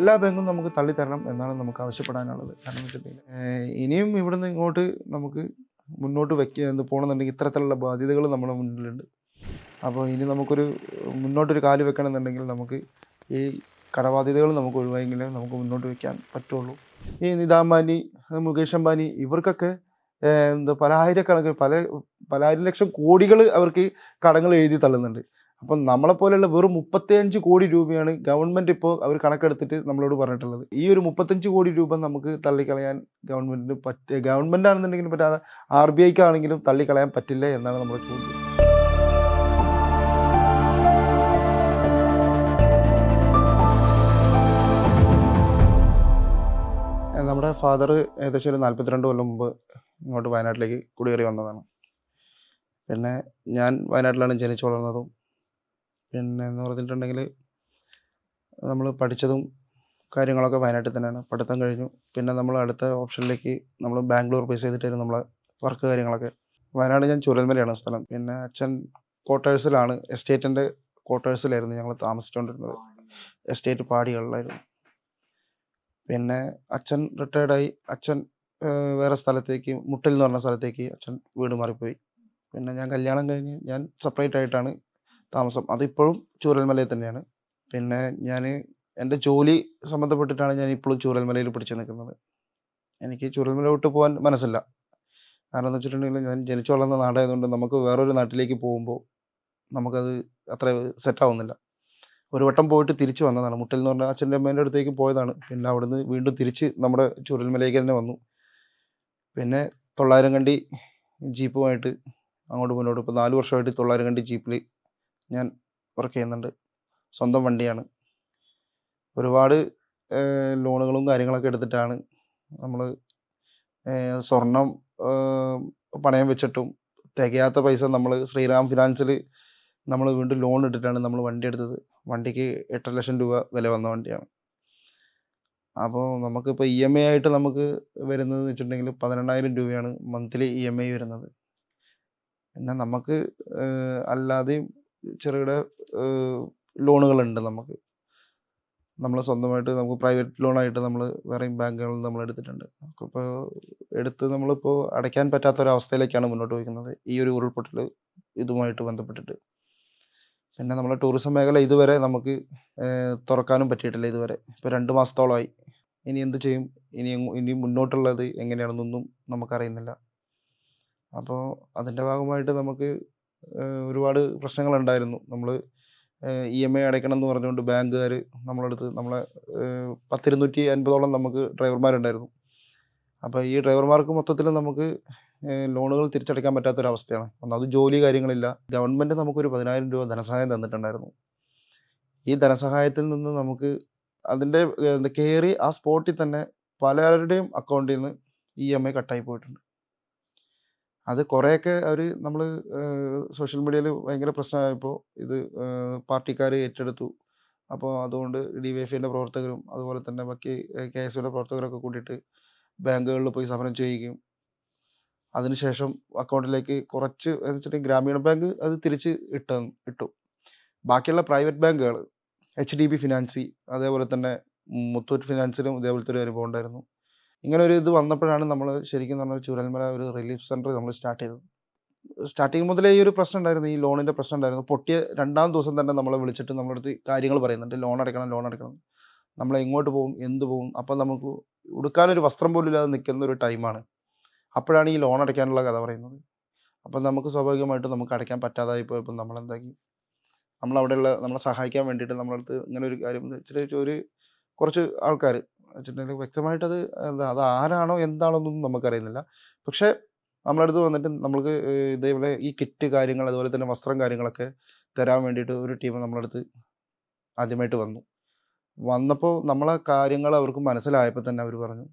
എല്ലാ ബാങ്കും നമുക്ക് തള്ളിത്തരണം എന്നാണ് നമുക്ക് ആവശ്യപ്പെടാനുള്ളത്. കാരണം വെച്ചിട്ടുണ്ടെങ്കിൽ ഇനിയും ഇവിടുന്ന് ഇങ്ങോട്ട് നമുക്ക് മുന്നോട്ട് വയ്ക്കുക പോകണമെന്നുണ്ടെങ്കിൽ ഇത്തരത്തിലുള്ള ബാധ്യതകൾ നമ്മുടെ മുന്നിലുണ്ട്. അപ്പോൾ ഇനി നമുക്കൊരു മുന്നോട്ടൊരു കാൽ വെക്കണമെന്നുണ്ടെങ്കിൽ നമുക്ക് ഈ കടബാധ്യതകൾ നമുക്ക് ഒഴിവായെങ്കിലേ നമുക്ക് മുന്നോട്ട് വയ്ക്കാൻ പറ്റുള്ളൂ. ഈ നിത അംബാനി മുകേഷ് അംബാനി ഇവർക്കൊക്കെ എന്താ പല ആയിരക്കണക്കിന് പല പലായിരം ലക്ഷം കോടികൾ അവർക്ക് കടങ്ങൾ എഴുതി തള്ളുന്നുണ്ട്. അപ്പം നമ്മളെപ്പോലെയുള്ള വെറും മുപ്പത്തിയഞ്ച് കോടി രൂപയാണ് ഗവൺമെന്റ് ഇപ്പോൾ അവർ കണക്കെടുത്തിട്ട് നമ്മളോട് പറഞ്ഞിട്ടുള്ളത്. ഈ ഒരു മുപ്പത്തഞ്ച് കോടി രൂപ നമുക്ക് തള്ളിക്കളയാൻ ഗവൺമെന്റിന് പറ്റ ഗവൺമെന്റ് ആണെന്നുണ്ടെങ്കിലും പറ്റാതെ ആർ ബി ഐക്ക് ആണെങ്കിലും തള്ളിക്കളയാൻ പറ്റില്ല എന്നാണ് നമ്മുടെ ചോദ്യം. നമ്മുടെ ഫാദർ ഏകദേശം ഒരു നാൽപ്പത്തിരണ്ട് കൊല്ലം മുമ്പ് ഇങ്ങോട്ട് വയനാട്ടിലേക്ക് കുടിയേറി വന്നതാണ്. പിന്നെ ഞാൻ വയനാട്ടിലാണ് ജനിച്ചു വളർന്നതും പിന്നെ എന്ന് പറഞ്ഞിട്ടുണ്ടെങ്കിൽ നമ്മൾ പഠിച്ചതും കാര്യങ്ങളൊക്കെ വയനാട്ടിൽ തന്നെയാണ്. പഠിത്തം കഴിഞ്ഞു. പിന്നെ നമ്മൾ അടുത്ത ഓപ്ഷനിലേക്ക് നമ്മൾ ബാംഗ്ലൂർ ബേസ് ചെയ്തിട്ടായിരുന്നു നമ്മളെ വർക്ക് കാര്യങ്ങളൊക്കെ. വയനാട് ഞാൻ ചുരൽമലയാണ് സ്ഥലം. പിന്നെ അച്ഛൻ ക്വാർട്ടേഴ്സിലാണ് എസ്റ്റേറ്റിന്റെ ക്വാർട്ടേഴ്സിലായിരുന്നു ഞങ്ങൾ താമസിച്ചുകൊണ്ടിരുന്നത് എസ്റ്റേറ്റ് പാടികളിലായിരുന്നു. പിന്നെ അച്ഛൻ റിട്ടയർഡായി അച്ഛൻ വേറെ സ്ഥലത്തേക്ക് മുട്ടൽ എന്ന് പറഞ്ഞ സ്ഥലത്തേക്ക് അച്ഛൻ വീട് മാറിപ്പോയി. പിന്നെ ഞാൻ കല്യാണം കഴിഞ്ഞ് ഞാൻ സെപ്പറേറ്റ് ആയിട്ടാണ് താമസം. അതിപ്പോഴും ചൂരൽമലയിൽ തന്നെയാണ്. പിന്നെ ഞാൻ എന്റെ ജോലി സംബന്ധപ്പെട്ടിട്ടാണ് ഞാൻ ഇപ്പോഴും ചൂരൽമലയിൽ പിടിച്ചു നിൽക്കുന്നത്. എനിക്ക് ചൂരൽമല വിട്ട് പോകാൻ മനസ്സില്ല. കാരണം എന്ന് വെച്ചിട്ടുണ്ടെങ്കിൽ ഞാൻ ജനിച്ചു വളർന്ന നാടായതുകൊണ്ട് നമുക്ക് വേറൊരു നാട്ടിലേക്ക് പോകുമ്പോൾ നമുക്കത് അത്ര സെറ്റാവുന്നില്ല ഒരു വട്ടം പോയിട്ട് തിരിച്ചു വന്നതാണ്. മുട്ടൽ എന്ന് പറഞ്ഞാൽ അച്ഛന്റെ അമ്മേന്റെ അടുത്തേക്ക് പോയതാണ്. പിന്നെ അവിടുന്ന് വീണ്ടും തിരിച്ച് നമ്മുടെ ചുരൽമലയ്ക്ക് തന്നെ വന്നു. പിന്നെ തൊള്ളായിരം കണ്ടി ജീപ്പുമായിട്ട് അങ്ങോട്ട് മുന്നോട്ട് ഇപ്പോൾ നാല് വർഷമായിട്ട് തൊള്ളായിരം കണ്ടി ജീപ്പിൽ ഞാൻ വർക്ക് ചെയ്യുന്നുണ്ട്. സ്വന്തം വണ്ടിയാണ്. ഒരുപാട് ലോണുകളും കാര്യങ്ങളൊക്കെ എടുത്തിട്ടാണ് നമ്മൾ സ്വർണം പണയം വെച്ചിട്ടും തികയാത്ത പൈസ നമ്മൾ ശ്രീറാം ഫിനാൻസിൽ നമ്മൾ വീണ്ടും ലോൺ ഇട്ടിട്ടാണ് നമ്മൾ വണ്ടി എടുത്തത്. വണ്ടിക്ക് എട്ടര ലക്ഷം രൂപ വില വന്ന വണ്ടിയാണ്. അപ്പോൾ നമുക്കിപ്പോൾ ഇ എം ഐ ആയിട്ട് നമുക്ക് വരുന്നത് വെച്ചിട്ടുണ്ടെങ്കിൽ പതിനെണ്ണായിരം രൂപയാണ് മന്ത്ലി ഇ എം ഐ വരുന്നത്. പിന്നെ നമുക്ക് അല്ലാതെയും ചെറുകിട ലോണുകളുണ്ട് നമുക്ക്. നമ്മൾ സ്വന്തമായിട്ട് നമുക്ക് പ്രൈവറ്റ് ലോണായിട്ട് നമ്മൾ വേറെയും ബാങ്കുകളിൽ നിന്ന് നമ്മൾ എടുത്തിട്ടുണ്ട്. ഇപ്പോൾ എടുത്ത് നമ്മളിപ്പോൾ അടയ്ക്കാൻ പറ്റാത്ത ഒരു അവസ്ഥയിലേക്കാണ് മുന്നോട്ട് പോയിക്കുന്നത്. ഈ ഒരു ഉരുൾപൊട്ടൽ ഇതുമായിട്ട് ബന്ധപ്പെട്ടിട്ട്. പിന്നെ നമ്മളെ ടൂറിസം മേഖല ഇതുവരെ നമുക്ക് തുറക്കാനും പറ്റിയിട്ടില്ല ഇതുവരെ. ഇപ്പോൾ രണ്ട് മാസത്തോളമായി. ഇനി എന്ത് ചെയ്യും? ഇനി ഇനി മുന്നോട്ടുള്ളത് എങ്ങനെയാണെന്നൊന്നും നമുക്കറിയുന്നില്ല. അപ്പോൾ അതിന്റെ ഭാഗമായിട്ട് നമുക്ക് ഒരുപാട് പ്രശ്നങ്ങളുണ്ടായിരുന്നു. നമ്മൾ ഇ എം ഐ അടയ്ക്കണം എന്ന് പറഞ്ഞുകൊണ്ട് ബാങ്കുകാർ നമ്മളടുത്ത് നമ്മളെ പത്തിരുന്നൂറ്റി അൻപതോളം നമുക്ക് ഡ്രൈവർമാരുണ്ടായിരുന്നു. അപ്പോൾ ഈ ഡ്രൈവർമാർക്ക് മൊത്തത്തിൽ നമുക്ക് ലോണുകൾ തിരിച്ചടയ്ക്കാൻ പറ്റാത്തൊരവസ്ഥയാണ്. ഒന്നാമത് ജോലി കാര്യങ്ങളില്ല. ഗവൺമെന്റ് നമുക്കൊരു പതിനായിരം രൂപ ധനസഹായം തന്നിട്ടുണ്ടായിരുന്നു. ഈ ധനസഹായത്തിൽ നിന്ന് നമുക്ക് അതിന്റെ കയറി ആ സ്പോട്ടിൽ തന്നെ പലരുടെയും അക്കൗണ്ടിൽ നിന്ന് ഇ എം ഐ കട്ടായി പോയിട്ടുണ്ട്. അത് കുറേയൊക്കെ അവർ നമ്മൾ സോഷ്യൽ മീഡിയയിൽ ഭയങ്കര പ്രശ്നമായപ്പോൾ ഇത് പാർട്ടിക്കാർ ഏറ്റെടുത്തു. അപ്പോൾ അതുകൊണ്ട് ഡി വൈ എഫിന്റെ പ്രവർത്തകരും അതുപോലെ തന്നെ ബാക്കി കെ എസ് യുടെ പ്രവർത്തകരൊക്കെ കൂട്ടിയിട്ട് ബാങ്കുകളിൽ പോയി സമരം ചെയ്യുകയും അതിനുശേഷം അക്കൗണ്ടിലേക്ക് കുറച്ച് എന്ന് വെച്ചിട്ടുണ്ടെങ്കിൽ ഗ്രാമീണ ബാങ്ക് അത് തിരിച്ച് ഇട്ട ഇട്ടു. ബാക്കിയുള്ള പ്രൈവറ്റ് ബാങ്കുകൾ എച്ച് ഡി ബി ഫിനാൻസി അതേപോലെ തന്നെ മുത്തൂറ്റ് ഫിനാൻസിലും ഇതേപോലത്തെ ഒരു അനുഭവം ഉണ്ടായിരുന്നു. ഇങ്ങനെ ഒരു ഇത് വന്നപ്പോഴാണ് നമ്മൾ ശരിക്കും പറഞ്ഞാൽ ചുരൽമല ഒരു റിലീഫ് സെന്റർ നമ്മൾ സ്റ്റാർട്ട് ചെയ്തത്. സ്റ്റാർട്ടിങ് മുതലേ ഈ ഒരു പ്രശ്നം ഉണ്ടായിരുന്നു ഈ ലോണിന്റെ പ്രശ്നം ഉണ്ടായിരുന്നു. പൊട്ടിയ രണ്ടാം ദിവസം തന്നെ നമ്മളെ വിളിച്ചിട്ട് നമ്മുടെ അടുത്ത് കാര്യങ്ങൾ പറയുന്നുണ്ട്. ലോൺ അടയ്ക്കണം ലോൺ അടയ്ക്കണം. നമ്മൾ എങ്ങോട്ട് പോകും എന്ത് പോകും? അപ്പം നമുക്ക് ഉടുക്കാനൊരു വസ്ത്രം പോലും ഇല്ലാതെ നിൽക്കുന്ന ഒരു ടൈമാണ് അപ്പോഴാണ് ഈ ലോൺ അടയ്ക്കാനുള്ള കഥ പറയുന്നത്. അപ്പം നമുക്ക് സ്വാഭാവികമായിട്ട് നമുക്ക് അടയ്ക്കാൻ പറ്റാതായി പോയപ്പോൾ നമ്മളെന്താക്കി? നമ്മളവിടെയുള്ള നമ്മളെ സഹായിക്കാൻ വേണ്ടിയിട്ട് നമ്മളടുത്ത് ഇങ്ങനെ ഒരു കാര്യം ഇച്ചിരി ഒരു കുറച്ച് ആൾക്കാർ വെച്ചിട്ടുണ്ടെങ്കിൽ വ്യക്തമായിട്ടത് എന്താ അത് ആരാണോ എന്താണോ എന്നൊന്നും നമുക്കറിയുന്നില്ല. പക്ഷേ നമ്മളടുത്ത് വന്നിട്ട് നമ്മൾക്ക് ഇതേപോലെ ഈ കിറ്റ് കാര്യങ്ങൾ അതുപോലെ തന്നെ വസ്ത്രം കാര്യങ്ങളൊക്കെ തരാൻ വേണ്ടിയിട്ട് ഒരു ടീം നമ്മളടുത്ത് ആദ്യമായിട്ട് വന്നു. വന്നപ്പോൾ നമ്മളെ കാര്യങ്ങൾ അവർക്ക് മനസ്സിലായപ്പോൾ തന്നെ അവർ പറഞ്ഞു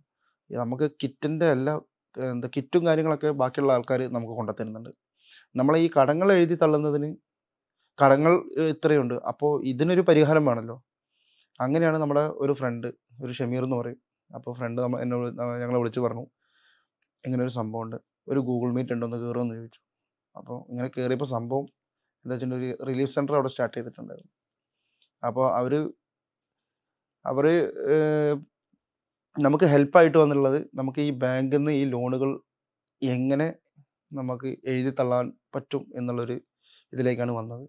നമുക്ക് കിറ്റിന്റെ എല്ലാ എന്താ കിറ്റും കാര്യങ്ങളൊക്കെ ബാക്കിയുള്ള ആൾക്കാർ നമുക്ക് കൊണ്ടുത്തരുന്നുണ്ട്. നമ്മളെ ഈ കടങ്ങൾ എഴുതി തള്ളുന്നതിന് കടങ്ങൾ ഇത്രയുണ്ട്. അപ്പോൾ ഇതിനൊരു പരിഹാരം വേണമല്ലോ അങ്ങനെയാണ് നമ്മുടെ ഒരു ഫ്രണ്ട് ഒരു ഷമീർ എന്ന് പറയും. അപ്പോൾ ഫ്രണ്ട് നമ്മൾ എന്നോട് ഞങ്ങളെ വിളിച്ച് പറഞ്ഞു. ഇങ്ങനെ ഒരു സംഭവം ഉണ്ട് ഒരു ഗൂഗിൾ മീറ്റ് ഉണ്ടോ ഒന്ന് കയറുമെന്ന് ചോദിച്ചു. അപ്പോൾ ഇങ്ങനെ കയറിയപ്പോൾ സംഭവം എന്താ വെച്ചിട്ടുണ്ടെങ്കിൽ ഒരു റിലീഫ് സെന്റർ അവിടെ സ്റ്റാർട്ട് ചെയ്തിട്ടുണ്ടായിരുന്നു. അപ്പോൾ അവർ അവർ നമുക്ക് ഹെൽപ്പായിട്ട് വന്നുള്ളത് നമുക്ക് ഈ ബാങ്കിൽ നിന്ന് ഈ ലോണുകൾ എങ്ങനെ നമുക്ക് എഴുതി തള്ളാൻ പറ്റും എന്നുള്ളൊരു ഇതിലേക്കാണ് വന്നത്.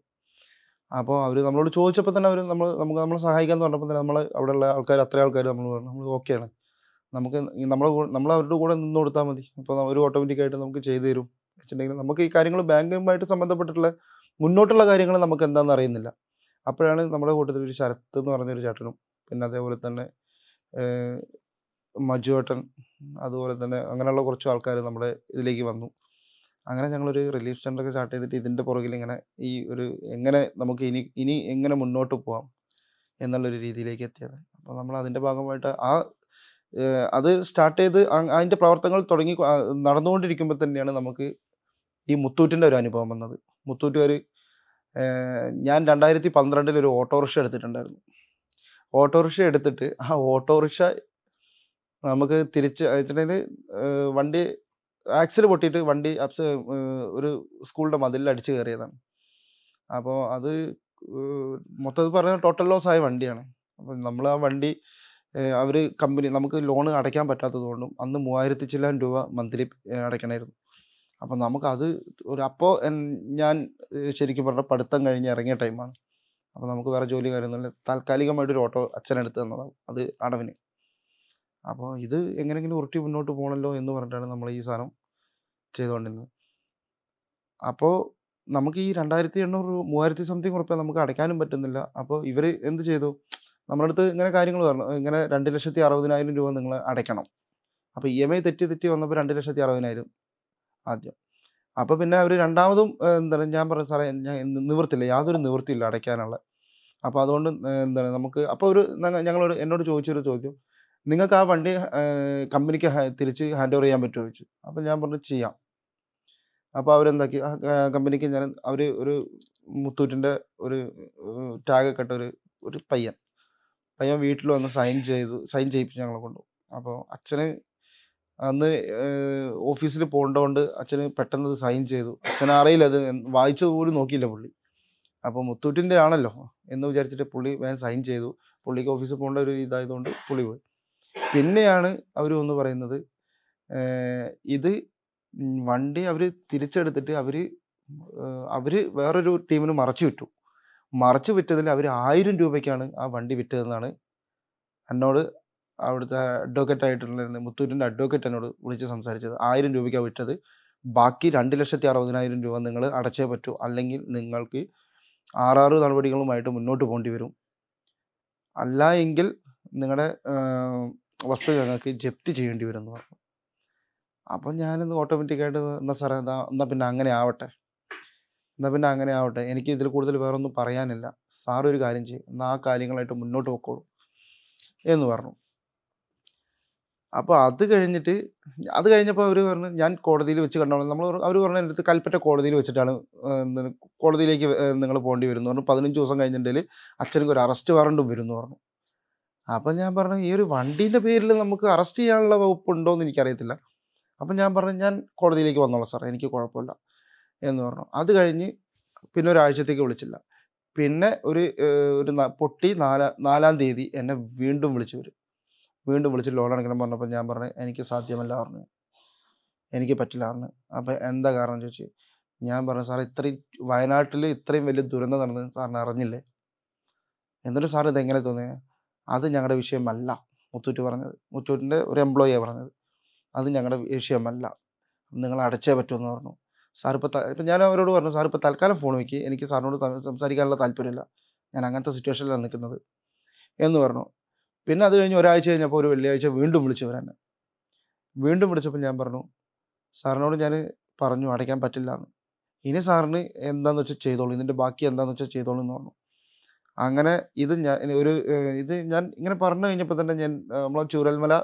അപ്പോൾ അവർ നമ്മളോട് ചോദിച്ചപ്പോൾ തന്നെ അവർ നമ്മൾ നമുക്ക് നമ്മളെ സഹായിക്കാമെന്ന് പറഞ്ഞപ്പോൾ തന്നെ നമ്മൾ അവിടെയുള്ള ആൾക്കാർ അത്ര ആൾക്കാർ നമ്മൾ പറഞ്ഞു. നമ്മൾ ഓക്കെയാണ്. നമുക്ക് നമ്മളെ നമ്മൾ അവരുടെ കൂടെ നിന്ന് കൊടുത്താൽ മതി. അപ്പോൾ അവർ ഓട്ടോമാറ്റിക്കായിട്ട് നമുക്ക് ചെയ്തു തരും. വെച്ചിട്ടുണ്ടെങ്കിൽ നമുക്ക് ഈ കാര്യങ്ങൾ ബാങ്കുമായിട്ട് സംബന്ധപ്പെട്ടിട്ടുള്ള മുന്നോട്ടുള്ള കാര്യങ്ങൾ നമുക്ക് എന്താണെന്ന് അറിയുന്നില്ല. അപ്പോഴാണ് നമ്മുടെ കൂട്ടത്തിൽ ഒരു ശരത്ത് എന്ന് പറഞ്ഞൊരു ചേട്ടനും പിന്നെ അതേപോലെ തന്നെ മജുവേട്ടൻ അതുപോലെ തന്നെ അങ്ങനെയുള്ള കുറച്ച് ആൾക്കാർ നമ്മുടെ ഇതിലേക്ക് വന്നു. അങ്ങനെ ഞങ്ങളൊരു റിലീഫ് സെന്ററൊക്കെ സ്റ്റാർട്ട് ചെയ്തിട്ട് ഇതിന്റെ പുറകിൽ ഇങ്ങനെ ഈ ഒരു എങ്ങനെ നമുക്ക് ഇനി ഇനി എങ്ങനെ മുന്നോട്ട് പോകാം എന്നുള്ളൊരു രീതിയിലേക്ക് എത്തിയത്. അപ്പോൾ നമ്മൾ അതിന്റെ ഭാഗമായിട്ട് ആ അത് സ്റ്റാർട്ട് ചെയ്ത് അതിന്റെ പ്രവർത്തനങ്ങൾ തുടങ്ങി നടന്നുകൊണ്ടിരിക്കുമ്പോൾ തന്നെയാണ് നമുക്ക് ഈ മുത്തൂറ്റിന്റെ ഒരു അനുഭവം വന്നത്. മുത്തൂറ്റുകാർ ഞാൻ രണ്ടായിരത്തി പന്ത്രണ്ടിൽ ഒരു ഓട്ടോറിക്ഷ എടുത്തിട്ടുണ്ടായിരുന്നു. ഓട്ടോറിക്ഷ എടുത്തിട്ട് ആ ഓട്ടോറിക്ഷ നമുക്ക് തിരിച്ച് വെച്ചിട്ടുണ്ടെങ്കിൽ വണ്ടി ആക്സിൽ പൊട്ടിയിട്ട് വണ്ടി അപ്സ് ഒരു സ്കൂളിന്റെ മതിലിൽ അടിച്ച് കയറിയതാണ്. അപ്പോൾ അത് മൊത്തത്തിൽ പറഞ്ഞാൽ ടോട്ടൽ ലോസ് ആയ വണ്ടിയാണ്. അപ്പം നമ്മൾ ആ വണ്ടി അവർ കമ്പനി നമുക്ക് ലോൺ അടയ്ക്കാൻ പറ്റാത്തത് കൊണ്ടും അന്ന് മൂവായിരത്തി ചില്ലാൻ രൂപ മന്ത്ലി അടയ്ക്കണമായിരുന്നു അപ്പം നമുക്കത് ഒരു അപ്പോൾ ഞാൻ ശരിക്കും പറഞ്ഞാൽ പഠിത്തം കഴിഞ്ഞ് ഇറങ്ങിയ ടൈമാണ് അപ്പോൾ നമുക്ക് വേറെ ജോലി കാര്യമൊന്നുമില്ല താൽക്കാലികമായിട്ടൊരു ഓട്ടോ അച്ഛനെടുത്ത് തന്നതാണ്. അത് അടവിന്. അപ്പോൾ ഇത് എങ്ങനെയെങ്കിലും ഉരുട്ടി മുന്നോട്ട് പോകണമല്ലോ എന്ന് പറഞ്ഞിട്ടാണ് നമ്മൾ ഈ സാധനം ചെയ്തുകൊണ്ടിരുന്നത്. അപ്പോൾ നമുക്ക് ഈ രണ്ടായിരത്തി എണ്ണൂറ് മൂവായിരത്തി സംതിങ് ഉറപ്പ് നമുക്ക് അടയ്ക്കാനും പറ്റുന്നില്ല. അപ്പോൾ ഇവർ എന്ത് ചെയ്തു? നമ്മുടെ അടുത്ത് ഇങ്ങനെ കാര്യങ്ങൾ പറഞ്ഞു. ഇങ്ങനെ രണ്ട് ലക്ഷത്തി അറുപതിനായിരം രൂപ നിങ്ങൾ അടയ്ക്കണം. അപ്പോൾ ഇ എം ഐ തെറ്റി തെറ്റി വന്നപ്പോൾ രണ്ട് ലക്ഷത്തി അറുപതിനായിരം ആദ്യം. അപ്പോൾ പിന്നെ അവർ രണ്ടാമതും എന്താണ് ഞാൻ പറഞ്ഞു സാറേ ഞാൻ നിവൃത്തില്ല യാതൊരു നിവൃത്തിയില്ല അടയ്ക്കാനുള്ള. അപ്പോൾ അതുകൊണ്ട് എന്താണ് നമുക്ക് അപ്പോൾ ഒരു ഞങ്ങ- ഞങ്ങളോട് എന്നോട് ചോദിച്ചൊരു ചോദ്യം. നിങ്ങൾക്ക് ആ വണ്ടി കമ്പനിക്ക് തിരിച്ച് ഹാൻഡ് ഓവർ ചെയ്യാൻ പറ്റുമോ ചോദിച്ചു. അപ്പോൾ ഞാൻ പറഞ്ഞു ചെയ്യാം. അപ്പോൾ അവരെന്താക്കി? ആ കമ്പനിക്ക് ഞാൻ അവർ ഒരു മുത്തൂറ്റിന്റെ ഒരു ടാഗ് കെട്ട ഇട്ട ഒരു ഒരു പയ്യൻ. പയ്യൻ വീട്ടിൽ വന്ന് സൈൻ ചെയ്തു സൈൻ ചെയ്യിപ്പിച്ച് ഞങ്ങളെ കൊണ്ടു അപ്പോൾ അച്ഛന് അന്ന് ഓഫീസിൽ പോകേണ്ടതുകൊണ്ട് അച്ഛന് പെട്ടെന്ന് സൈൻ ചെയ്തു. അച്ഛന് അറിയില്ല അത് വായിച്ചത് പോലും നോക്കിയില്ല പുള്ളി. അപ്പോൾ മുത്തൂറ്റിന്റെ ആണല്ലോ എന്ന് വിചാരിച്ചിട്ട് പുള്ളി വേഗം സൈൻ ചെയ്തു. പുള്ളിക്ക് ഓഫീസിൽ പോകേണ്ട ഒരു ഇതായതുകൊണ്ട് പുള്ളി പോയി. പിന്നെയാണ് അവർ ഒന്ന് പറയുന്നത് ഇത് വണ്ടി അവർ തിരിച്ചെടുത്തിട്ട് അവർ അവർ വേറൊരു ടീമിന് മറച്ചു വിറ്റു മറച്ചു വിറ്റതിൽ അവർ ആയിരം രൂപയ്ക്കാണ് ആ വണ്ടി വിറ്റതെന്നാണ് എന്നോട് അവിടുത്തെ അഡ്വക്കേറ്റ് ആയിട്ടുള്ള മുത്തൂരിന്റെ അഡ്വക്കേറ്റ് എന്നോട് വിളിച്ച് സംസാരിച്ചത്. ആയിരം രൂപയ്ക്കാണ് വിറ്റത് ബാക്കി രണ്ട് ലക്ഷത്തി അറുപതിനായിരം രൂപ നിങ്ങൾ അടച്ചേ പറ്റൂ. അല്ലെങ്കിൽ നിങ്ങൾക്ക് ആറാറ് നടപടികളുമായിട്ട് മുന്നോട്ട് പോകേണ്ടി വരും. അല്ല എങ്കിൽ നിങ്ങളുടെ വസ്തു ഞങ്ങൾക്ക് ജപ്തി ചെയ്യേണ്ടി വരും എന്ന് പറഞ്ഞു അപ്പം ഞാനിന്ന് ഓട്ടോമാറ്റിക്കായിട്ട് എന്നാ സാറേ എന്താ എന്നാൽ പിന്നെ അങ്ങനെ ആവട്ടെ. എന്നാൽ പിന്നെ അങ്ങനെ ആവട്ടെ. എനിക്ക് ഇതിൽ കൂടുതൽ വേറൊന്നും പറയാനില്ല. സാർ ഒരു കാര്യം ചെയ്യും. എന്നാൽ ആ കാര്യങ്ങളായിട്ട് മുന്നോട്ട് പൊക്കോളൂ എന്ന് പറഞ്ഞു. അപ്പോൾ അത് കഴിഞ്ഞിട്ട് അത് കഴിഞ്ഞപ്പോൾ അവർ പറഞ്ഞു ഞാൻ കോടതിയിൽ വെച്ച് കണ്ടോളാം. നമ്മൾ അവർ പറഞ്ഞു എന്റെ അടുത്ത് കൽപ്പറ്റ കോടതിയിൽ വെച്ചിട്ടാണ് കോടതിയിലേക്ക് നിങ്ങൾ പോകേണ്ടി വരും എന്ന് പറഞ്ഞു പതിനഞ്ച് ദിവസം കഴിഞ്ഞിട്ടുണ്ടെങ്കിൽ അച്ഛനക്ക് ഒരു അറസ്റ്റ് വാറണ്ടും വരും എന്ന് പറഞ്ഞു. അപ്പം ഞാൻ പറഞ്ഞു ഈ ഒരു വണ്ടീന്റെ പേരിൽ നമുക്ക് അറസ്റ്റ് ചെയ്യാനുള്ള വകുപ്പ് ഉണ്ടോ എന്ന് എനിക്കറിയത്തില്ല. അപ്പം ഞാൻ പറഞ്ഞു ഞാൻ കോടതിയിലേക്ക് വന്നോളാം സാർ എനിക്ക് കുഴപ്പമില്ല. എന്ന് പറഞ്ഞു. അത് കഴിഞ്ഞ് പിന്നെ ഒരാഴ്ചത്തേക്ക് വിളിച്ചില്ല. പിന്നെ ഒരു ഒരു പൊട്ടി നാലാ നാലാം തീയതി എന്നെ വീണ്ടും വിളിച്ചു വരും. വീണ്ടും വിളിച്ച് ലോൺ അടയ്ക്കണം പറഞ്ഞപ്പോൾ ഞാൻ പറഞ്ഞു എനിക്ക് സാധ്യമല്ല പറഞ്ഞു. എനിക്ക് പറ്റില്ല പറഞ്ഞു. അപ്പോൾ എന്താ കാരണം ചോദിച്ചു ഞാൻ പറഞ്ഞു സാർ ഇത്രയും വയനാട്ടിൽ ഇത്രയും വലിയ ദുരന്തം നടന്നത് സാറിന് അറിഞ്ഞില്ലേ? എന്നിട്ട് സാർ ഇതെങ്ങനെ തോന്നിയത് അത് ഞങ്ങളുടെ വിഷയമല്ല. മുത്തൂറ്റ് പറഞ്ഞത്. മുത്തൂറ്റിന്റെ ഒരു എംപ്ലോയിയാണ് പറഞ്ഞത്. അത് ഞങ്ങളുടെ വിഷയമല്ല. നിങ്ങൾ അടച്ചേ പറ്റുമെന്ന് പറഞ്ഞു. സാർ ഇപ്പോൾ ഇപ്പം ഞാൻ അവരോട് പറഞ്ഞു സാർ ഇപ്പോൾ തൽക്കാലം ഫോൺ വയ്ക്കി എനിക്ക് സാറിനോട് സംസാരിക്കാനുള്ള താല്പര്യമില്ല. ഞാൻ അങ്ങനത്തെ സിറ്റുവേഷനിലാണ് നിൽക്കുന്നത് എന്ന് പറഞ്ഞു. പിന്നെ അത് കഴിഞ്ഞ് ഒരാഴ്ച കഴിഞ്ഞപ്പോൾ ഒരു വെള്ളിയാഴ്ച വീണ്ടും വിളിച്ചു വരാൻ വീണ്ടും വിളിച്ചപ്പോൾ ഞാൻ പറഞ്ഞു സാറിനോട് ഞാൻ പറഞ്ഞു അടയ്ക്കാൻ പറ്റില്ല എന്ന് ഇനി സാറിന് എന്താണെന്ന് വെച്ചാൽ ചെയ്തോളൂ. ഇതിന്റെ ബാക്കി എന്താണെന്ന് വെച്ചാൽ ചെയ്തോളൂ എന്ന് പറഞ്ഞു. അങ്ങനെ ഇത് ഞാൻ ഒരു ഇത് ഞാൻ ഇങ്ങനെ പറഞ്ഞു കഴിഞ്ഞപ്പോൾ തന്നെ ഞാൻ നമ്മളെ ചൂരൽമല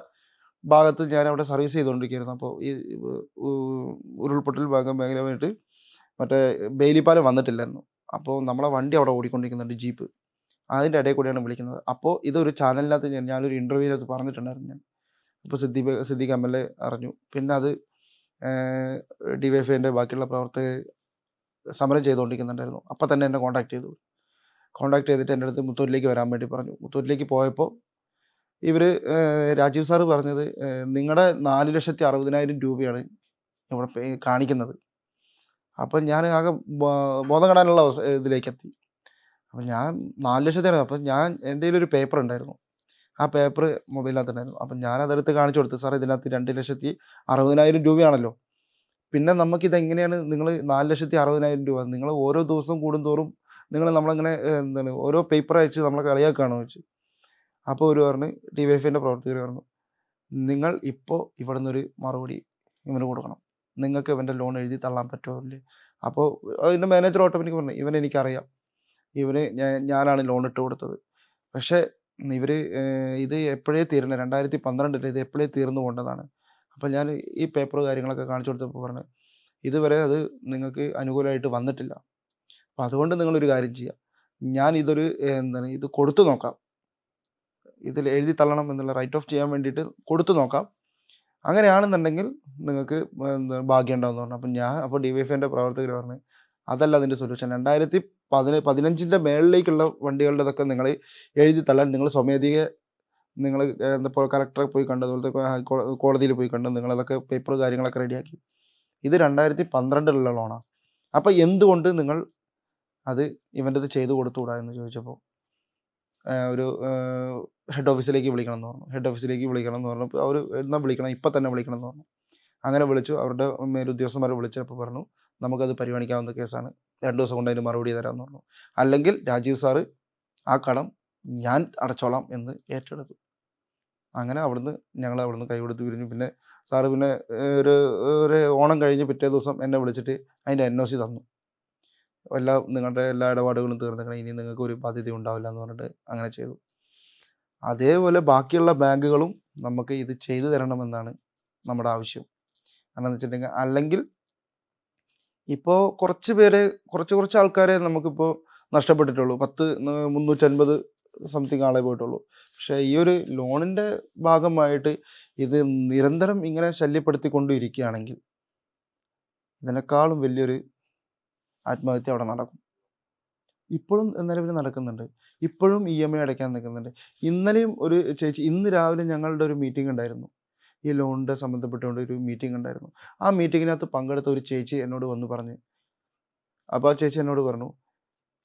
ഭാഗത്ത് ഞാൻ അവിടെ സർവീസ് ചെയ്തുകൊണ്ടിരിക്കുകയായിരുന്നു അപ്പോൾ ഈ ഉരുൾപൊട്ടൽ ഭാഗം മേഖലയായിട്ട് മറ്റേ ബെയിലിപ്പാലം വന്നിട്ടില്ലായിരുന്നു. അപ്പോൾ നമ്മളെ വണ്ടി അവിടെ ഓടിക്കൊണ്ടിരിക്കുന്നുണ്ട് ജീപ്പ്. അതിന്റെ ഇടയിൽ കൂടിയാണ് വിളിക്കുന്നത്. അപ്പോൾ ഇതൊരു ചാനലിനകത്ത് ഞാൻ ഞാനൊരു ഇന്റർവ്യൂവിനകത്ത് പറഞ്ഞിട്ടുണ്ടായിരുന്നു ഞാൻ. അപ്പോൾ Siddique Siddique M L A അറിഞ്ഞു. പിന്നെ അത് ഡി ഡിവൈഫൈന്റെ ബാക്കിയുള്ള പ്രവർത്തകർ സമരം ചെയ്തുകൊണ്ടിരിക്കുന്നുണ്ടായിരുന്നു അപ്പോൾ തന്നെ എന്നെ കോൺടാക്ട് ചെയ്തു. കോൺടാക്ട് ചെയ്തിട്ട് എന്റെ അടുത്ത് മുത്തൂരിലേക്ക് വരാൻ വേണ്ടി പറഞ്ഞു മുത്തൂരിലേക്ക് പോയപ്പോൾ ഇവർ രാജീവ് സാറ് പറഞ്ഞത് നിങ്ങളുടെ നാല് ലക്ഷത്തി അറുപതിനായിരം രൂപയാണ് ഇവിടെ കാണിക്കുന്നത്. അപ്പം ഞാൻ ആകെ ബോധം കാണാനുള്ള അവസ്ഥ ഇതിലേക്ക് എത്തി. അപ്പം ഞാൻ 4,00,000 അപ്പം ഞാൻ എന്റെ ഒരു പേപ്പർ ഉണ്ടായിരുന്നു. ആ പേപ്പർ മൊബൈലിനകത്തുണ്ടായിരുന്നു. അപ്പം ഞാൻ അതെടുത്ത് കാണിച്ചു കൊടുത്തു. സാർ ഇതിനകത്ത് 2,60,000 രൂപയാണല്ലോ. പിന്നെ നമുക്കിതെങ്ങനെയാണ് നിങ്ങൾ 4,60,000 രൂപ നിങ്ങൾ ഓരോ ദിവസം കൂടുന്തോറും നിങ്ങൾ നമ്മളിങ്ങനെ എന്താണ് ഓരോ പേപ്പർ അയച്ച് നമ്മളെ കളിയാക്കുകയാണോ ചോദിച്ചു. അപ്പോൾ ഒരു പറഞ്ഞു എഫിന്റെ പ്രവർത്തകർ പറഞ്ഞു, നിങ്ങൾ ഇപ്പോൾ ഇവിടെ നിന്നൊരു മറുപടി ഇവന് കൊടുക്കണം. നിങ്ങൾക്ക് ഇവന്റെ ലോൺ എഴുതി തള്ളാൻ പറ്റുമല്ലേ അപ്പോൾ അതിന്റെ മാനേജർ ഓട്ടോമാറ്റിക് പറഞ്ഞു ഇവനെ എനിക്കറിയാം. ഇവന് ഞാനാണ് ലോൺ ഇട്ട് കൊടുത്തത്. പക്ഷേ ഇവർ ഇത് എപ്പോഴേ തീരണം 2012 ഇത് എപ്പോഴേ തീർന്നു പോകേണ്ടതാണ്. അപ്പോൾ ഞാൻ ഈ പേപ്പർ കാര്യങ്ങളൊക്കെ കാണിച്ചു കൊടുത്തപ്പോൾ പറഞ്ഞു ഇതുവരെ അത് നിങ്ങൾക്ക് അനുകൂലമായിട്ട് വന്നിട്ടില്ല. അപ്പോൾ അതുകൊണ്ട് നിങ്ങളൊരു കാര്യം ചെയ്യുക. ഞാൻ ഇതൊരു എന്താണ് ഇത് കൊടുത്തു നോക്കാം. ഇതിൽ എഴുതി തള്ളണം എന്നുള്ള റൈറ്റ് ഓഫ് ചെയ്യാൻ വേണ്ടിയിട്ട് കൊടുത്തു നോക്കാം. അങ്ങനെയാണെന്നുണ്ടെങ്കിൽ നിങ്ങൾക്ക് ഭാഗ്യം ഉണ്ടാവുമെന്ന് പറഞ്ഞു. അപ്പം ഞാൻ അപ്പോൾ ഡി വൈ എഫിന്റെ പ്രവർത്തകർ പറഞ്ഞു അതല്ല അതിന്റെ സൊല്യൂഷൻ. 2015ന്റെ മേളിലേക്കുള്ള വണ്ടികളുടെതൊക്കെ നിങ്ങൾ എഴുതി തള്ളാൻ നിങ്ങൾ സ്വമേധിക നിങ്ങൾ ഇപ്പോൾ കളക്ടറെ പോയി കണ്ടു അതുപോലത്തെ കോടതിയിൽ പോയി കണ്ടു നിങ്ങളതൊക്കെ പേപ്പർ കാര്യങ്ങളൊക്കെ റെഡിയാക്കി. ഇത് 2012ലുള്ള ലോണാണ്. അപ്പോൾ എന്തുകൊണ്ട് നിങ്ങൾ അത് ഇവന്റെത് ചെയ്ത് കൊടുത്തുകൂടാ എന്ന് ചോദിച്ചപ്പോൾ ഒരു ഹെഡ് ഓഫീസിലേക്ക് വിളിക്കണം എന്ന് പറഞ്ഞു. ഹെഡ് ഓഫീസിലേക്ക് വിളിക്കണം എന്ന് പറഞ്ഞു അവർ എന്നാൽ വിളിക്കണം ഇപ്പം തന്നെ വിളിക്കണം എന്ന് പറഞ്ഞു. അങ്ങനെ വിളിച്ചു. അവരുടെ മേലുദ്യോഗസ്ഥന്മാരെ വിളിച്ചപ്പോൾ പറഞ്ഞു നമുക്കത് പരിഗണിക്കാവുന്ന കേസാണ്. രണ്ട് ദിവസം കൊണ്ട് അതിന് മറുപടി തരാമെന്ന് പറഞ്ഞു. അല്ലെങ്കിൽ രാജീവ് സാറ് ആ കടം ഞാൻ അടച്ചോളാം എന്ന് ഏറ്റെടുത്തു. അങ്ങനെ അവിടുന്ന് ഞങ്ങൾ അവിടുന്ന് കൈകൊടുത്ത് പിരിഞ്ഞു. പിന്നെ സാറ് പിന്നെ ഒരു ഒരു ഓണം കഴിഞ്ഞ് പിറ്റേ ദിവസം എന്നെ വിളിച്ചിട്ട് അതിന്റെ എൻ ഒ സി തന്നു. എല്ലാ നിങ്ങളുടെ എല്ലാ ഇടപാടുകളും തീർന്നിരിക്കണം. ഇനി നിങ്ങൾക്ക് ഒരു ബാധ്യത ഉണ്ടാവില്ല എന്ന് പറഞ്ഞിട്ട് അങ്ങനെ ചെയ്തു. അതേപോലെ ബാക്കിയുള്ള ബാങ്കുകളും നമുക്ക് ഇത് ചെയ്തു തരണമെന്നാണ് നമ്മുടെ ആവശ്യം. കാരണം എന്ന് വെച്ചിട്ടുണ്ടെങ്കിൽ അല്ലെങ്കിൽ ഇപ്പോൾ കുറച്ച് പേരെ കുറച്ച് കുറച്ച് ആൾക്കാരെ നമുക്കിപ്പോൾ നഷ്ടപ്പെട്ടിട്ടുള്ളൂ. 10 350 സംതിങ് ആളെ പോയിട്ടുള്ളൂ. പക്ഷേ ഈ ഒരു ലോണിന്റെ ഭാഗമായിട്ട് ഇത് നിരന്തരം ഇങ്ങനെ ശല്യപ്പെടുത്തിക്കൊണ്ടിരിക്കുകയാണെങ്കിൽ ഇതിനേക്കാളും വലിയൊരു ആത്മഹത്യ അവിടെ നടക്കും. ഇപ്പോഴും നിലവിൽ നടക്കുന്നുണ്ട്. ഇപ്പോഴും ഇ എം ഐ അടയ്ക്കാൻ നിൽക്കുന്നുണ്ട്. ഇന്നലെയും ഒരു ചേച്ചി ഇന്ന് രാവിലെ ഞങ്ങളുടെ ഒരു മീറ്റിംഗ് ഉണ്ടായിരുന്നു. ഈ ലോണിന്റെ സംബന്ധപ്പെട്ടുകൊണ്ട് ഒരു മീറ്റിംഗ് ഉണ്ടായിരുന്നു. ആ മീറ്റിങ്ങിനകത്ത് പങ്കെടുത്ത ഒരു ചേച്ചി എന്നോട് വന്ന് പറഞ്ഞ് അപ്പോൾ ആ ചേച്ചി എന്നോട് പറഞ്ഞു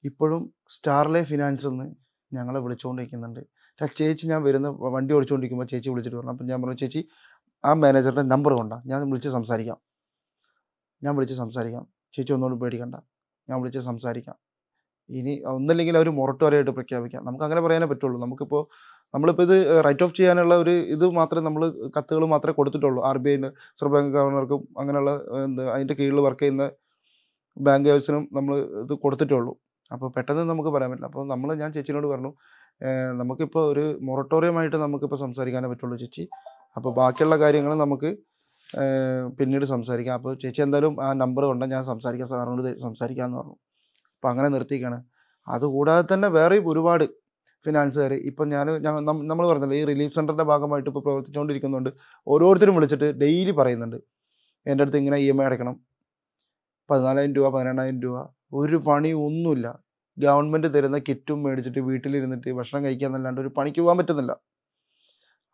ഇപ്പോഴും സ്റ്റാർലൈ ഫിനാൻസ് എന്ന് ഞങ്ങളെ വിളിച്ചുകൊണ്ടിരിക്കുന്നുണ്ട്. ആ ചേച്ചി ഞാൻ വരുന്ന വണ്ടി ഓടിച്ചുകൊണ്ടിരിക്കുമ്പോൾ ചേച്ചി വിളിച്ചിട്ട് പറഞ്ഞു. അപ്പം ഞാൻ പറഞ്ഞു ചേച്ചി ആ മാനേജറുടെ നമ്പർ കൊണ്ടാണ് ഞാൻ വിളിച്ച് സംസാരിക്കാം. ഞാൻ വിളിച്ച് സംസാരിക്കാം. ചേച്ചി ഒന്നുകൊണ്ടും പേടിക്കണ്ട. ഞാൻ വിളിച്ച് സംസാരിക്കാം. ഇനി ഒന്നല്ലെങ്കിൽ അവർ മൊറട്ടോറിയായിട്ട് പ്രഖ്യാപിക്കാം. നമുക്ക് അങ്ങനെ പറയാനേ പറ്റുള്ളൂ. നമുക്കിപ്പോൾ നമ്മളിപ്പോൾ ഇത് റൈറ്റ് ഓഫ് ചെയ്യാനുള്ള ഒരു ഇത് മാത്രമേ നമ്മൾ കത്തുകൾ മാത്രമേ കൊടുത്തിട്ടുള്ളൂ. ആർ ബി ഐന് റിസർവ് ബാങ്ക് ഗവർണർക്കും അങ്ങനെയുള്ള എന്താ അതിന്റെ കീഴിൽ വർക്ക് ചെയ്യുന്ന ബാങ്കേഴ്സിനും നമ്മൾ ഇത് കൊടുത്തിട്ടുള്ളൂ. അപ്പോൾ പെട്ടെന്ന് നമുക്ക് പറയാൻ പറ്റില്ല. അപ്പോൾ നമ്മൾ ഞാൻ ചേച്ചിനോട് പറഞ്ഞു നമുക്കിപ്പോൾ ഒരു മൊറട്ടോറിയമായിട്ട് നമുക്കിപ്പോൾ സംസാരിക്കാനേ പറ്റുള്ളൂ ചേച്ചി. അപ്പോൾ ബാക്കിയുള്ള കാര്യങ്ങൾ നമുക്ക് പിന്നീട് സംസാരിക്കാം. അപ്പോൾ ചേച്ചി എന്തായാലും ആ നമ്പർ കൊണ്ട് ഞാൻ സംസാരിക്കാം സാറിനോട് സംസാരിക്കാമെന്ന് പറഞ്ഞു. അപ്പോൾ അങ്ങനെ നിർത്തിക്കാണ് അതുകൂടാതെ തന്നെ വേറെ ഒരുപാട് ഫിനാൻസുകാർ ഇപ്പം ഞാൻ നമ്മൾ പറഞ്ഞല്ലോ ഈ റിലീഫ് സെന്ററിന്റെ ഭാഗമായിട്ട് ഇപ്പോൾ പ്രവർത്തിച്ചുകൊണ്ടിരിക്കുന്നുണ്ട്. ഓരോരുത്തരും വിളിച്ചിട്ട് ഡെയിലി പറയുന്നുണ്ട്. എന്റെ അടുത്ത് ഇങ്ങനെ ഇ എം ഐ അടയ്ക്കണം. 14,000 രൂപ 12,000 രൂപ ഒരു പണിയും ഒന്നുമില്ല. ഗവൺമെന്റ് തരുന്ന കിറ്റും മേടിച്ചിട്ട് വീട്ടിലിരുന്നിട്ട് ഭക്ഷണം കഴിക്കാന്നല്ലാണ്ട് ഒരു പണിക്ക് പോകാൻ പറ്റുന്നില്ല.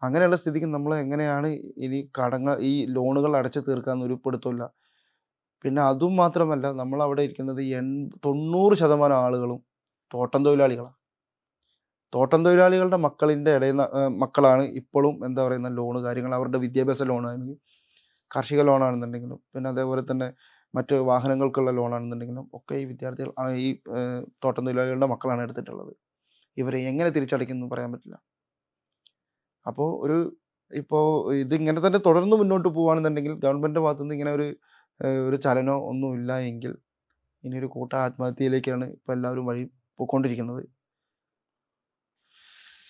അങ്ങനെയുള്ള സ്ഥിതിക്ക് നമ്മൾ എങ്ങനെയാണ് ഇനി കടങ്ങ ഈ ലോണുകൾ അടച്ചു തീർക്കാന്ന് ഉരുപ്പെടുത്തില്ല. പിന്നെ അതും മാത്രമല്ല നമ്മൾ അവിടെ ഇരിക്കുന്നത് എൺ 90% ആളുകളും തോട്ടം തൊഴിലാളികളാണ് തോട്ടം തൊഴിലാളികളുടെ മക്കളിന്റെ ഇടയിൽ മക്കളാണ് ഇപ്പോഴും എന്താ പറയുന്ന ലോണ് കാര്യങ്ങൾ അവരുടെ വിദ്യാഭ്യാസ ലോണാണെങ്കിലും കാർഷിക ലോണാണെന്നുണ്ടെങ്കിലും പിന്നെ അതേപോലെ തന്നെ മറ്റ് വാഹനങ്ങൾക്കുള്ള ലോണാണെന്നുണ്ടെങ്കിലും ഒക്കെ ഈ വിദ്യാർത്ഥികൾ ഈ തോട്ടം തൊഴിലാളികളുടെ മക്കളാണ് എടുത്തിട്ടുള്ളത്. ഇവരെ എങ്ങനെ തിരിച്ചടയ്ക്കുന്നു പറയാൻ പറ്റില്ല. അപ്പോൾ ഒരു ഇപ്പോൾ ഇതിങ്ങനെ തന്നെ തുടർന്ന് മുന്നോട്ട് പോവുകയാണെന്നുണ്ടെങ്കിൽ ഗവൺമെന്റിന്റെ ഭാഗത്തുനിന്ന് ഇങ്ങനെ ഒരു ഒരു ചലനോ ഒന്നും ഇല്ല എങ്കിൽ ഇനിയൊരു കൂട്ട ആത്മഹത്യയിലേക്കാണ് ഇപ്പോൾ എല്ലാവരും വഴി പോയിക്കൊണ്ടിരിക്കുന്നത്.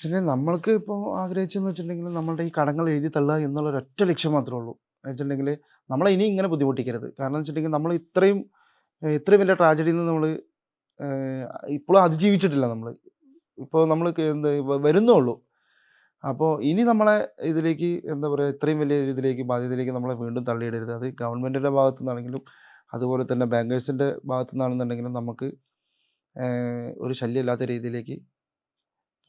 പിന്നെ നമ്മൾക്ക് ഇപ്പോൾ ആഗ്രഹിച്ചെന്ന് വെച്ചിട്ടുണ്ടെങ്കിൽ നമ്മളുടെ ഈ കടങ്ങൾ എഴുതി തള്ളുക എന്നുള്ള ഒരൊറ്റ ലക്ഷ്യം മാത്രമേ ഉള്ളൂ. വെച്ചിട്ടുണ്ടെങ്കിൽ നമ്മളെ ഇനി ഇങ്ങനെ ബുദ്ധിമുട്ടിക്കരുത്. കാരണം വെച്ചിട്ടുണ്ടെങ്കിൽ നമ്മൾ ഇത്രയും ഇത്രയും വലിയ ട്രാജഡിയിൽ നിന്ന് നമ്മൾ ഇപ്പോഴും അതിജീവിച്ചിട്ടില്ല നമ്മൾ. ഇപ്പോൾ നമ്മൾ എന്ത് വരുന്നേ ഉള്ളൂ. അപ്പോൾ ഇനി നമ്മളെ ഇതിലേക്ക് എന്താ പറയുക ഇത്രയും വലിയ ഇതിലേക്ക് ബാധ്യതയിലേക്ക് നമ്മളെ വീണ്ടും തള്ളിയിടരുത്. അത് ഗവൺമെന്റിന്റെ ഭാഗത്തു നിന്നാണെങ്കിലും അതുപോലെ തന്നെ ബാങ്കേഴ്സിന്റെ ഭാഗത്തു നിന്നാണെന്നുണ്ടെങ്കിലും നമുക്ക് ഒരു ശല്യമില്ലാത്ത രീതിയിലേക്ക്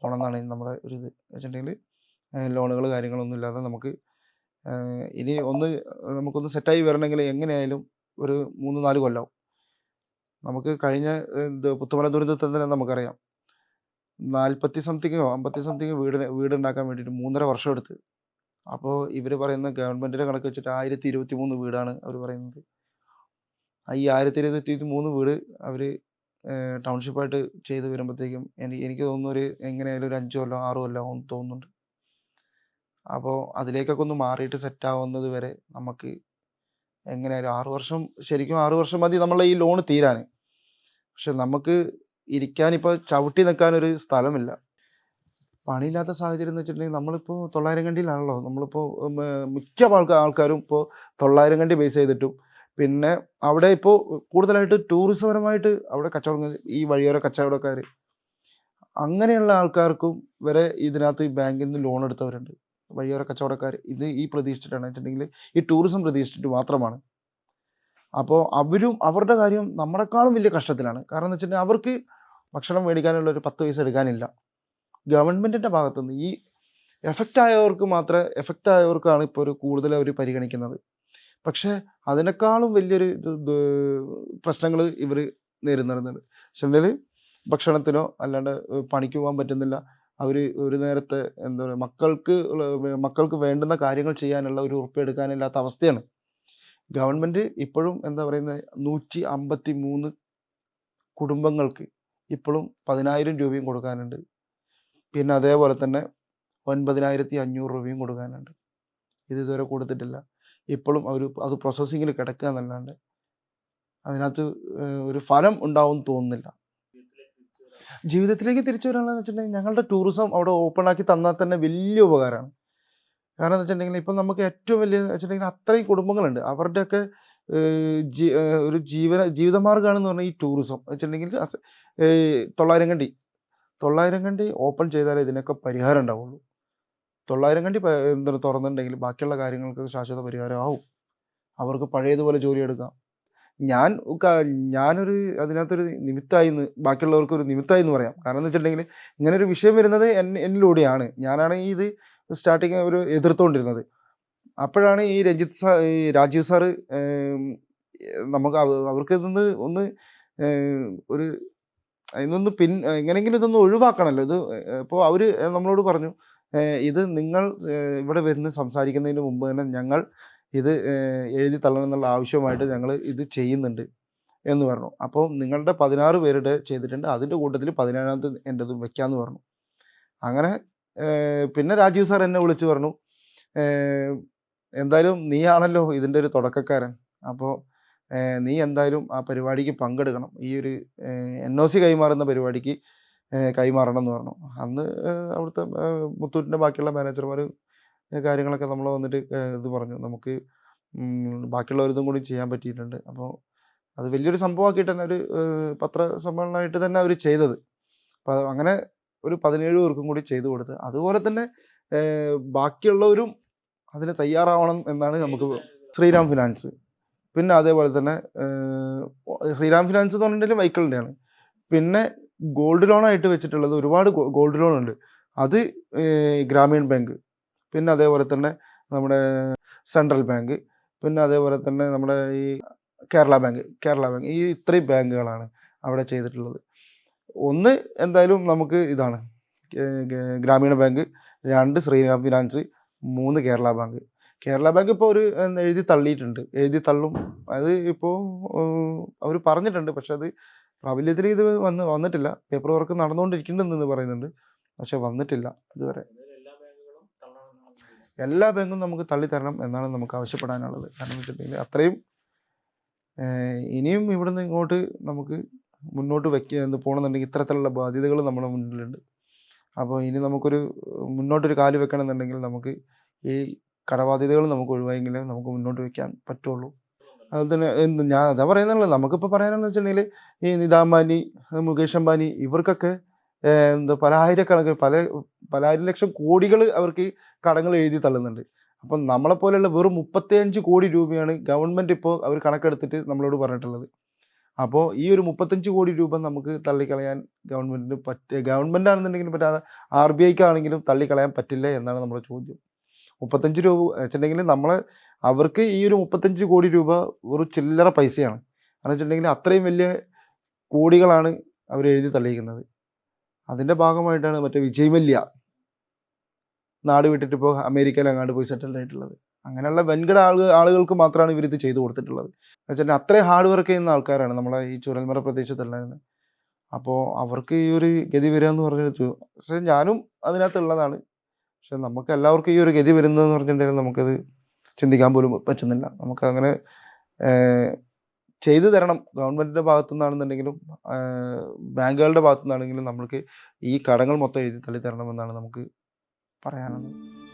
പോകണം എന്നാണ് നമ്മുടെ ഒരു ഇത്. വെച്ചിട്ടുണ്ടെങ്കിൽ ലോണുകൾ കാര്യങ്ങളൊന്നും ഇല്ലാതെ നമുക്ക് ഇനി ഒന്ന് നമുക്കൊന്ന് സെറ്റായി വരണമെങ്കിൽ എങ്ങനെയായാലും ഒരു മൂന്ന് നാല് കൊല്ലം നമുക്ക് കഴിഞ്ഞ പുത്തുമല ദുരന്തത്തിൽ തന്നെ നമുക്കറിയാം നാൽപ്പത്തി സംതിങ്ങോ അമ്പത്തി സംതിങ് വീട് വീടുണ്ടാക്കാൻ വേണ്ടിയിട്ട് മൂന്നര വർഷം എടുത്ത്. അപ്പോൾ ഇവർ പറയുന്ന ഗവൺമെന്റിന്റെ കണക്ക് വെച്ചിട്ട് ആയിരത്തി ഇരുപത്തി മൂന്ന് വീടാണ് അവർ പറയുന്നത്. ഈ ആയിരത്തി ഇരുപത്തി മൂന്ന് വീട് അവർ ടൗൺഷിപ്പായിട്ട് ചെയ്ത് വരുമ്പോഴത്തേക്കും എനിക്ക് എനിക്ക് തോന്നുന്നു ഒരു എങ്ങനെയായാലും ഒരു അഞ്ചു കൊല്ലം ആറു കൊല്ലം തോന്നുന്നുണ്ട്. അപ്പോൾ അതിലേക്കൊക്കെ ഒന്ന് മാറിയിട്ട് സെറ്റാവുന്നത് വരെ നമുക്ക് എങ്ങനെയായാലും ആറു വർഷം ശരിക്കും ആറു വർഷം മതി നമ്മളെ ഈ ലോൺ തീരാൻ പക്ഷെ നമുക്ക് ഇരിക്കാനിപ്പോൾ ചവിട്ടി നിൽക്കാനൊരു സ്ഥലമില്ല. പണിയില്ലാത്ത സാഹചര്യം എന്ന് വെച്ചിട്ടുണ്ടെങ്കിൽ നമ്മളിപ്പോൾ തൊള്ളായിരം കണ്ടിയിലാണല്ലോ നമ്മളിപ്പോൾ മിക്ക ആൾക്കാരും ഇപ്പോൾ തൊള്ളായിരം കണ്ടി ബേസ് ചെയ്തിട്ടും. പിന്നെ അവിടെ ഇപ്പോൾ കൂടുതലായിട്ട് ടൂറിസപരമായിട്ട് അവിടെ കച്ചവടം ഈ വഴിയോര കച്ചവടക്കാർ അങ്ങനെയുള്ള ആൾക്കാർക്കും വരെ ഇതിനകത്ത് ഈ ബാങ്കിൽ നിന്ന് ലോൺ എടുത്തവരുണ്ട്. വഴിയോര കച്ചവടക്കാർ. ഇത് ഈ പ്രതീക്ഷിച്ചിട്ടാണ്. വെച്ചിട്ടുണ്ടെങ്കിൽ ഈ ടൂറിസം പ്രതീക്ഷിച്ചിട്ട് മാത്രമാണ്. അപ്പോൾ അവരും അവരുടെ കാര്യം നമ്മളെക്കാളും വലിയ കഷ്ടത്തിലാണ്. കാരണം എന്ന് വെച്ചിട്ടുണ്ടെങ്കിൽ അവർക്ക് ഭക്ഷണം മേടിക്കാനുള്ള ഒരു പത്ത് പൈസ എടുക്കാനില്ല. ഗവൺമെന്റിന്റെ ഭാഗത്തുനിന്ന് ഈ എഫക്റ്റ് ആയവർക്ക് മാത്രമേ എഫക്റ്റ് ആയവർക്കാണ് ഇപ്പോൾ ഒരു കൂടുതൽ അവർ പരിഗണിക്കുന്നത്. പക്ഷേ അതിനേക്കാളും വലിയൊരു പ്രശ്നങ്ങൾ ഇവർ നേരിടുന്നുണ്ട്. പക്ഷേ ഭക്ഷണത്തിനോ അല്ലാണ്ട് പണിക്ക് പോകാൻ പറ്റുന്നില്ല. അവർ ഒരു നേരത്തെ എന്താ പറയുക മക്കൾക്ക് മക്കൾക്ക് വേണ്ടുന്ന കാര്യങ്ങൾ ചെയ്യാനുള്ള ഒരു ഉറപ്പെടുക്കാനില്ലാത്ത അവസ്ഥയാണ്. ഗവൺമെന്റ് ഇപ്പോഴും എന്താ പറയുന്നത് നൂറ്റി അമ്പത്തി മൂന്ന് കുടുംബങ്ങൾക്ക് ഇപ്പോഴും പതിനായിരം രൂപയും കൊടുക്കാനുണ്ട്. പിന്നെ അതേപോലെ തന്നെ ഒൻപതിനായിരത്തി അഞ്ഞൂറ് രൂപയും കൊടുക്കാനുണ്ട്. ഇത് ഇതുവരെ കൊടുത്തിട്ടില്ല. ഇപ്പോഴും അവർ അത് പ്രോസസ്സിങ്ങിൽ കിടക്കുക എന്നല്ലാണ്ട് അതിനകത്ത് ഒരു ഫലം ഉണ്ടാവും തോന്നുന്നില്ല. ജീവിതത്തിലേക്ക് തിരിച്ചു വരാനുള്ള വെച്ചിട്ടുണ്ടെങ്കിൽ ഞങ്ങളുടെ ടൂറിസം അവിടെ ഓപ്പൺ ആക്കി തന്നാൽ തന്നെ വലിയ ഉപകാരമാണ്. കാരണം എന്ന് വെച്ചിട്ടുണ്ടെങ്കിൽ ഇപ്പം നമുക്ക് ഏറ്റവും വലിയ വെച്ചിട്ടുണ്ടെങ്കിൽ അത്രയും കുടുംബങ്ങളുണ്ട്. അവരുടെയൊക്കെ ഒരു ജീവന ജീവിതമാർഗമാണെന്ന് പറഞ്ഞാൽ ഈ ടൂറിസം വെച്ചിട്ടുണ്ടെങ്കിൽ തൊള്ളായിരം കണ്ടി തൊള്ളായിരം കണ്ടി ഓപ്പൺ ചെയ്താലേ ഇതിനൊക്കെ പരിഹാരം ഉണ്ടാവുള്ളൂ. തൊള്ളായിരം കണ്ടി എന്താണ് തുറന്നിട്ടുണ്ടെങ്കിൽ ബാക്കിയുള്ള കാര്യങ്ങൾക്ക് ശാശ്വത പരിഹാരം ആവും. അവർക്ക് പഴയതുപോലെ ജോലി എടുക്കാം. ഞാൻ ഞാനൊരു അതിനകത്തൊരു നിമിത്തമായി എന്ന് ബാക്കിയുള്ളവർക്ക് ഒരു നിമിത്തമായി എന്ന് പറയാം. കാരണം എന്ന് വെച്ചിട്ടുണ്ടെങ്കിൽ ഇങ്ങനെ ഒരു വിഷയം വരുന്നത് എന്നിലൂടെയാണ്. ഞാനാണ് ഈ ഇത് സ്റ്റാർട്ടിങ് ഒരു എതിർത്തുകൊണ്ടിരുന്നത് അപ്പോഴാണ് ഈ രഞ്ജിത്ത് സാർ രാജീവ് സാറ് നമുക്ക് അവർക്ക് ഇതൊന്ന് ഒന്ന് ഒരു ഇതൊന്ന് പിൻ എങ്ങനെയെങ്കിലും ഇതൊന്ന് ഒഴിവാക്കണമല്ലോ ഇത് ഇപ്പോൾ അവർ നമ്മളോട് പറഞ്ഞു ഇത് നിങ്ങൾ ഇവിടെ വരുന്ന സംസാരിക്കുന്നതിന് മുമ്പ് തന്നെ ഞങ്ങൾ ഇത് എഴുതി തള്ളണം എന്നുള്ള ആവശ്യമായിട്ട് ഞങ്ങൾ ഇത് ചെയ്യുന്നുണ്ട് എന്ന് പറഞ്ഞു. അപ്പോൾ നിങ്ങളുടെ പതിനാറ് പേരുടെ ചെയ്തിട്ടുണ്ട്. അതിന്റെ കൂട്ടത്തിൽ പതിനേഴാമത്തെ എന്റെതും വെക്കാമെന്ന് പറഞ്ഞു. അങ്ങനെ പിന്നെ രാജീവ് സാർ എന്നെ വിളിച്ച് പറഞ്ഞു എന്തായാലും നീയാണല്ലോ ഇതിന്റെ ഒരു തുടക്കക്കാരൻ. അപ്പോൾ നീ എന്തായാലും ആ പരിപാടിക്ക് പങ്കെടുക്കണം. ഈ ഒരു എൻ ഒ സി കൈമാറുന്ന പരിപാടിക്ക് കൈമാറണം എന്ന് പറഞ്ഞു. അന്ന് അവിടുത്തെ മുത്തൂറ്റിന്റെ ബാക്കിയുള്ള മാനേജർമാർ കാര്യങ്ങളൊക്കെ നമ്മൾ വന്നിട്ട് ഇത് പറഞ്ഞു. നമുക്ക് ബാക്കിയുള്ളവരിതും കൂടി ചെയ്യാൻ പറ്റിയിട്ടുണ്ട്. അപ്പോൾ അത് വലിയൊരു സംഭവമാക്കിയിട്ട് തന്നെ ഒരു പത്ര പത്രസമ്മേളനമായിട്ട് തന്നെ അവർ ചെയ്തത്. അപ്പോൾ അങ്ങനെ ഒരു പതിനേഴ് പേർക്കും കൂടി ചെയ്തു കൊടുത്ത്. അതുപോലെ തന്നെ ബാക്കിയുള്ളവരും അതിന് തയ്യാറാവണം എന്നാണ് നമുക്ക് ശ്രീരാം ഫിനാൻസ്. പിന്നെ അതേപോലെ തന്നെ ശ്രീരാം ഫിനാൻസ് എന്ന് പറഞ്ഞിട്ടുണ്ടെങ്കിൽ വെഹിക്കിളിന്റെയാണ് പിന്നെ ഗോൾഡ് ലോണായിട്ട് വെച്ചിട്ടുള്ളത് ഒരുപാട് ഗോൾഡ് ലോൺ ഉണ്ട്. അത് ഗ്രാമീൺ ബാങ്ക്. പിന്നെ അതേപോലെ തന്നെ നമ്മുടെ സെൻട്രൽ ബാങ്ക്. പിന്നെ അതേപോലെ തന്നെ നമ്മുടെ ഈ കേരള ബാങ്ക് കേരള ബാങ്ക്. ഈ ഇത്രയും ബാങ്കുകളാണ് അവിടെ ചെയ്തിട്ടുള്ളത്. ഒന്ന് എന്തായാലും നമുക്ക് ഇതാണ് ഗ്രാമീണ ബാങ്ക്. രണ്ട് ശ്രീരാം ഫിനാൻസ്. മൂന്ന് കേരള ബാങ്ക്. കേരള ബാങ്ക് ഇപ്പോൾ ഒരു എഴുതി തള്ളിയിട്ടുണ്ട്. എഴുതി തള്ളും. അത് ഇപ്പോൾ അവർ പറഞ്ഞിട്ടുണ്ട്. പക്ഷെ അത് പ്രാബല്യത്തിൽ ഇത് വന്ന് വന്നിട്ടില്ല. പേപ്പർ വർക്ക് നടന്നുകൊണ്ടിരിക്കുന്നുണ്ടെന്ന് പറയുന്നുണ്ട്. പക്ഷെ വന്നിട്ടില്ല ഇതുവരെ. എല്ലാ ബാങ്കും നമുക്ക് തള്ളിത്തരണം എന്നാണ് നമുക്ക് ആവശ്യപ്പെടാനുള്ളത്. കാരണം വെച്ചിട്ടുണ്ടെങ്കിൽ അത്രയും ഇനിയും ഇവിടുന്ന് ഇങ്ങോട്ട് നമുക്ക് മുന്നോട്ട് വെക്കുക എന്ന് പോകണമെന്നുണ്ടെങ്കിൽ ഇത്തരത്തിലുള്ള ബാധ്യതകൾ നമ്മുടെ മുന്നിലുണ്ട്. അപ്പോൾ ഇനി നമുക്കൊരു മുന്നോട്ടൊരു കാൽ വെക്കണമെന്നുണ്ടെങ്കിൽ നമുക്ക് ഈ കടബാധ്യതകൾ നമുക്ക് ഒഴിവായെങ്കിലേ നമുക്ക് മുന്നോട്ട് വയ്ക്കാൻ പറ്റുള്ളൂ. അതുപോലെ തന്നെ ഞാൻ അതാ പറയുന്നുള്ളത് നമുക്കിപ്പോൾ പറയാനെന്ന് വെച്ചിട്ടുണ്ടെങ്കിൽ ഈ നിതാ അംബാനി മുകേഷ് അംബാനി ഇവർക്കൊക്കെ എന്തോ എന്താ പല ആയിരക്കണക്കിന് പല പല ആയിരം ലക്ഷം കോടികൾ അവർക്ക് കടങ്ങൾ എഴുതി തള്ളുന്നുണ്ട്. അപ്പം നമ്മളെപ്പോലെയുള്ള വെറും മുപ്പത്തിയഞ്ച് കോടി രൂപയാണ് ഗവൺമെന്റ് ഇപ്പോൾ അവർ കണക്കെടുത്തിട്ട് നമ്മളോട് പറഞ്ഞിട്ടുള്ളത്. അപ്പോൾ ഈ ഒരു മുപ്പത്തഞ്ച് കോടി രൂപ നമുക്ക് തള്ളിക്കളയാൻ ഗവൺമെന്റിന് പറ്റ ഗവൺമെന്റ് ആണെന്നുണ്ടെങ്കിലും പറ്റാതെ ആർ ബി ഐക്ക് ആണെങ്കിലും തള്ളിക്കളയാൻ പറ്റില്ല എന്നാണ് നമ്മുടെ ചോദ്യം. മുപ്പത്തഞ്ച് രൂപ വെച്ചിട്ടുണ്ടെങ്കിൽ നമ്മൾ അവർക്ക് ഈ ഒരു മുപ്പത്തഞ്ച് കോടി രൂപ ഒരു ചില്ലറ പൈസയാണ്. കാരണം വെച്ചിട്ടുണ്ടെങ്കിൽ അത്രയും വലിയ കോടികളാണ് അവർ എഴുതി തള്ളിയിരിക്കുന്നത്. അതിന്റെ ഭാഗമായിട്ടാണ് മറ്റേ വിജയ് മല്യ നാട് വിട്ടിട്ട് ഇപ്പോൾ അമേരിക്കയിൽ അങ്ങാണ്ട് പോയി സെറ്റിൽഡ് ആയിട്ടുള്ളത്. അങ്ങനെയുള്ള വൻകിട ആളുകൾ ആളുകൾക്ക് മാത്രമാണ് ഇവർ ഇത് ചെയ്തു കൊടുത്തിട്ടുള്ളത്. വെച്ചാൽ അത്രയും ഹാർഡ് വർക്ക് ചെയ്യുന്ന ആൾക്കാരാണ് നമ്മളെ ഈ ചുരൽമല പ്രദേശത്തുള്ളത് അപ്പോൾ അവർക്ക് ഈ ഒരു ഗതി വരിക എന്ന് പറഞ്ഞിട്ട് പക്ഷേ ഞാനും അതിനകത്തുള്ളതാണ് പക്ഷെ നമുക്ക് എല്ലാവർക്കും ഈ ഒരു ഗതി വരുന്നതെന്ന് പറഞ്ഞിട്ടുണ്ടെങ്കിൽ നമുക്കത് ചിന്തിക്കാൻ പോലും പറ്റുന്നില്ല. നമുക്കങ്ങനെ ചെയ്തു തരണം. ഗവൺമെന്റിന്റെ ഭാഗത്തു നിന്നാണെന്നുണ്ടെങ്കിലും ബാങ്കുകളുടെ ഭാഗത്തു നിന്നാണെങ്കിലും നമ്മൾക്ക് ഈ കടങ്ങൾ മൊത്തം എഴുതി തള്ളി തരണമെന്നാണ് നമുക്ക് പറയാനുള്ളത്.